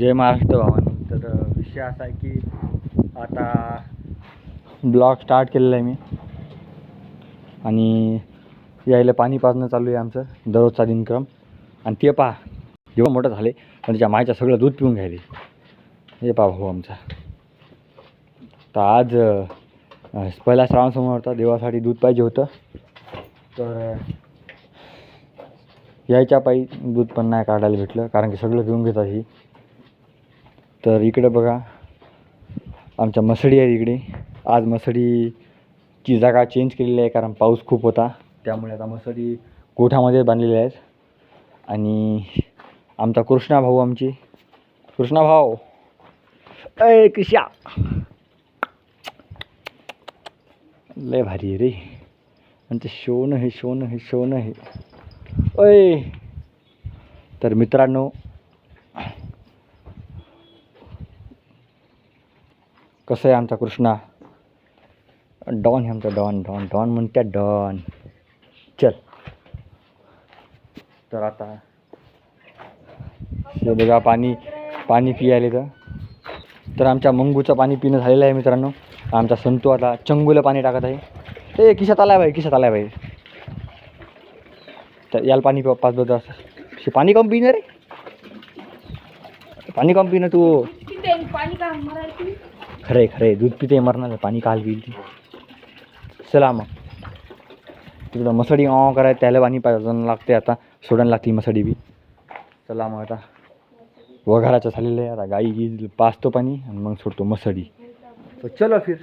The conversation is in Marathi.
जय महाराष्ट्र भावांनो. तर विषय असा आहे की आता ब्लॉग स्टार्ट केलेला आहे मी. आणि यायला पाणी पाजणं चालू आहे आमचं दररोजचा दिनक्रम. आणि ते पहा जेव्हा मोठं झाले पण त्याच्या मायच्या सगळं दूध पिऊन घ्यायले हे पहा भाऊ आमचा. तर आज पहिला श्रावण समोर होता देवासाठी दूध पाहिजे होतं. तर यायच्या पायी दूध पण नाही काढायला भेटलं कारण की सगळं पिऊन घेतात ही. तर इकडे बघा आमच्या मसडी आहे इकडे. आज मसडीची जागा चेंज केलेली आहे कारण पाऊस खूप होता. त्यामुळे आता मसडी गोठ्यामध्ये बांधलेल्या आहेत. आणि आमचा कृष्णा भाऊ आमची. कृष्णा भाऊ. अय कृष्या. लय भारी आहे रे. आणि ते हे शोन हे शोन हे. अय तर मित्रांनो कसं आहे आमचा कृष्णा? डॉन हे आमचा डॉन डॉन डॉन म्हणत्या डॉन. चल. तर आता हे बघा पाणी पाणी पियाले तर. तर आमच्या मंगूचं पाणी पिणं झालेलं आहे मित्रांनो. आमचा संतू आता चंगूला पाणी टाकत आहे. ए किशात आलाय भाई किशात आलाय भाई तर याला पाणी पा- पाच बदल पाणी कम पिणं रे? पाणी कम पिणं तू पाणी आहे खरं. आहे दूध पिते मरणार पाणी काल पिईल ती चला मग. तिकडं मसडी ऑ कराय त्याला पाणी पाहिजे लागते आता. सोडायला लागते मसडी बी. चला मग आता. वघाराचं झालेलं आहे आता. गाई गी पाचतो पाणी आणि मग सोडतो मसडी. तर चलो फिर.